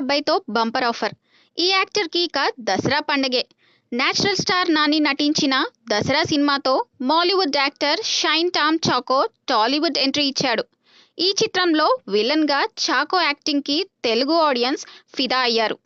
అబ్బాయితో bumper offer. ఈ యాక్టర్కి ఇక దసరా పండగే. నేచురల్ స్టార్ నాని నటించిన దసరా సినిమాతో మాలీవుడ్ యాక్టర్ షైన్ టామ్ చాకో టాలీవుడ్ ఎంట్రీ ఇచ్చాడు. ఈ చిత్రంలో విలన్గా చాకో యాక్టింగ్కి తెలుగు ఆడియన్స్ ఫిదా అయ్యారు.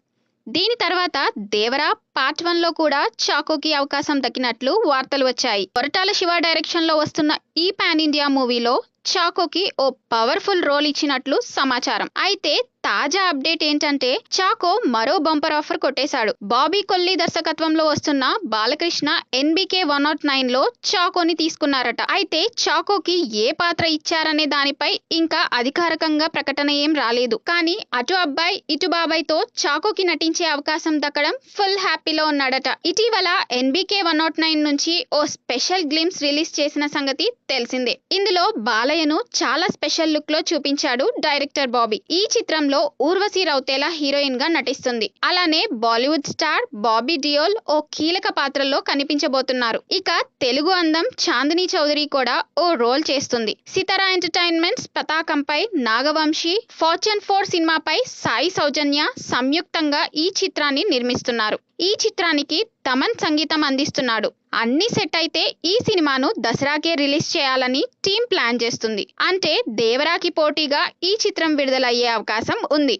దీని తర్వాత దేవరా పార్ట్ వన్లో కూడా చాకోకి అవకాశం దక్కినట్లు వార్తలు వచ్చాయి. కొరటాల శివ డైరెక్షన్లో వస్తున్న ఈ పాన్ ఇండియా మూవీలో చాకోకి ఓ పవర్ఫుల్ రోల్ ఇచ్చినట్లు సమాచారం. అయితే తాజా అప్డేట్ ఏంటంటే చాకో మరో బంపర్ ఆఫర్ కొట్టేశాడు. బాబీ కొల్లి దర్శకత్వంలో వస్తున్న బాలకృష్ణ ఎన్బికే వన్ నాట్ నైన్లో చాకోని తీసుకున్నారట. అయితే చాకోకి ఏ పాత్ర ఇచ్చారనే దానిపై ఇంకా అధికారికంగా ప్రకటన ఏం రాలేదు. కానీ అటు అబ్బాయి ఇటు బాబాయ్తో చాకోకి నటించే అవకాశం దక్కడం ఫుల్ హ్యాపీలో ఉన్నాడట. ఇటీవల ఎన్బికే వన్ నాట్ నైన్ నుంచి ఓ స్పెషల్ గ్లిమ్స్ రిలీజ్ చేసిన సంగతి తెలిసిందే. ఇందులో బాలయ్యను చాలా స్పెషల్ లుక్లో చూపించాడు డైరెక్టర్ బాబీ. ఈ చిత్రంలో చిత్రంలో ఊర్వశి రౌతేలా హీరోయిన్గా నటిస్తుంది. అలానే బాలీవుడ్ స్టార్ బాబీ డియోల్ ఓ కీలక పాత్రలో కనిపించబోతున్నారు. ఇక తెలుగు అందం చాందిని చౌదరి కూడా ఓ రోల్ చేస్తుంది. సితారా ఎంటర్టైన్మెంట్స్ పతాకంపై నాగవంశి ఫార్చ్యూన్ ఫోర్ సినిమాపై సాయి సౌజన్య సంయుక్తంగా ఈ చిత్రాన్ని నిర్మిస్తున్నారు. ఈ చిత్రానికి తమన్ సంగీతం అందిస్తున్నాడు. అన్ని సెట్ అయితే ఈ సినిమాను దసరాకే రిలీజ్ చేయాలని టీం ప్లాన్ చేస్తుంది. అంటే దేవరాకి పోటీగా ఈ చిత్రం విడుదలయ్యే అవకాశం ఉంది.